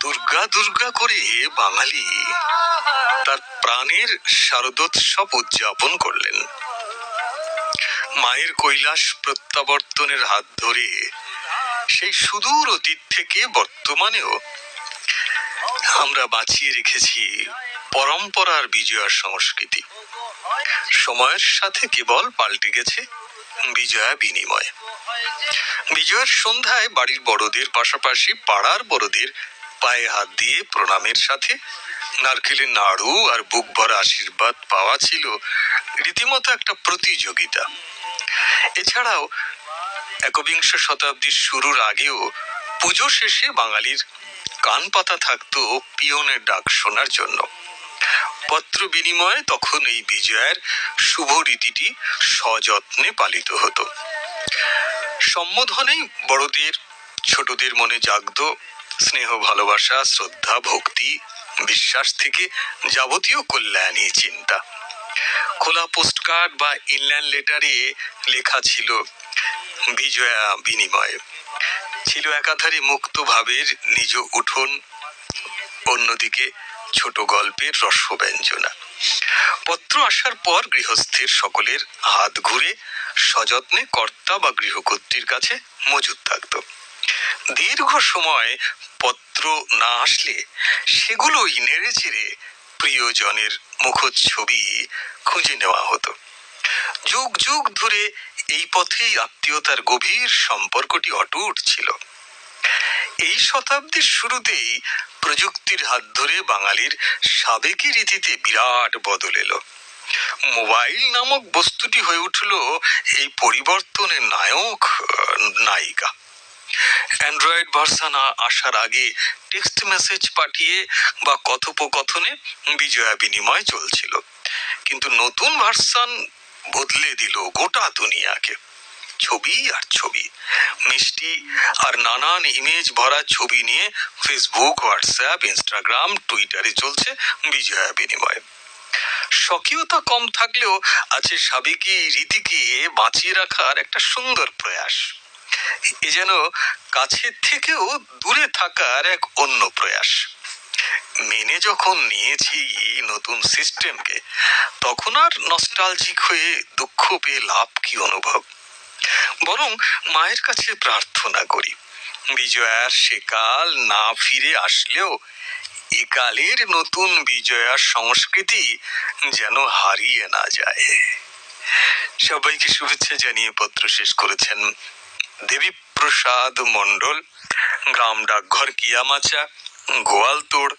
দুর্গা দুর্গা করে বাঙালি। তার প্রাণের শারদোৎসব উদযাপন করলেন। মায়ের কৈলাস প্রত্যাবর্তনের হাত ধরে সেই সুদূর অতীত থেকে বর্তমানেও আমরা বাঁচিয়ে রেখেছি পরম্পরার বিজয়ার সংস্কৃতি। সময়ের সাথে কেবল পাল্টে গেছে বিজয়া বিনিময়। বিজয়ের সন্ধ্যায় বাড়ির বড়দের পাশাপাশি পাড়ার বড়দের পায়ে হাত দিয়ে প্রণামের সাথে নারকেলের নাড়ু আর বুক ভরা আশীর্বাদ পাওয়া ছিল রীতিমতো একটা প্রতিযোগিতা। এছাড়াও একবিংশ শতাব্দীর শুরুর আগেও পুজো শেষে বাঙালির কান পাতা থাকতো পিয়নের ডাক শোনার জন্য। পত্র বিনিময়ে তখন এই বিজয়ের শুভ রীতিটি সযত্নে পালিত হতো। সম্বোধনেই বড়দের, ছোটদের মনে জাগত স্নেহ, ভালোবাসা, শ্রদ্ধা, ভক্তি, বিশ্বাস থেকে যাবতীয় কল্যাণী চিন্তা। খোলা পোস্টকার্ড বা ইনল্যান্ড লেটারে লেখা ছিল, বিজয়া বিনিময়। ছিল একাধারে মুক্ত ভাবের নিজ উঠোন, অন্যদিকে ছোট গল্পের রসব্যঞ্জনা। পত্র আসার পর গৃহস্থের সকলের হাত ঘুরে সযত্নে কর্তা বা গৃহকর্ত্রীর কাছে মজুদ থাকত। দীর্ঘ সময় পত্র না আসলে সেগুলোই নেড়ে চেড়ে প্রিয়জনের মুখচ্ছবি খুঁজে নেওয়া হতো। যুগ যুগ ধরে এই পথেই আত্মীয়তার গভীর সম্পর্কটি অটুট ছিল। এই শতাব্দীর শুরুতেই প্রযুক্তির হাত ধরে বাঙালির সাবেকি রীতিতে বিরাট বদল এলো। মোবাইল নামক বস্তুটি হয়ে উঠল এই পরিবর্তনের নায়ক, নায়িকা। অ্যান্ড্রয়েড ভার্সন আসার আগে টেক্সট মেসেজ পাঠিয়ে বা কথোপকথনে বিজয়া বিনিময় চলছিল। কিন্তু নতুন ভার্সন বদলে দিল গোটা দুনিয়াকে। ছবি আর ছবি। মিষ্টি আর নানান ইমেজ ভরা ছবি নিয়ে ফেসবুক হোয়াটসঅ্যাপ ইনস্টাগ্রাম টুইটারে চলছে বিজয়া বিনিময়। স্বকীয়তা কম থাকলেও আছে সাবেকি রীতিকে বাঁচিয়ে রাখার একটা সুন্দর প্রয়াস। এ যেন কাছের থেকেও দূরে থাকার এক অন্য প্রয়াস। মেনে যখন নিয়েছি এই নতুন সিস্টেমকে, তখন আর নস্টালজিক হয়ে দুঃখ পেয়ে লাভ কি অনুভব? বরং মায়ের কাছে প্রার্থনা করি বিজয়ার সেকাল না ফিরে আসলেও একালের নতুন বিজয়ার সংস্কৃতি যেন হারিয়ে না যায়। সবাইকে শুভেচ্ছা জানিয়ে পত্র শেষ করেছেন দেবীপ্রসাদ মণ্ডল, গ্রাম ডাকঘর কিয়ামাচা, গোয়ালতোড়,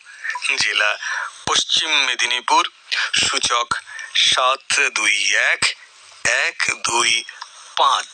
জেলা পশ্চিম মেদিনীপুর, সূচক সাত দুই এক এক দুই পাঁচ।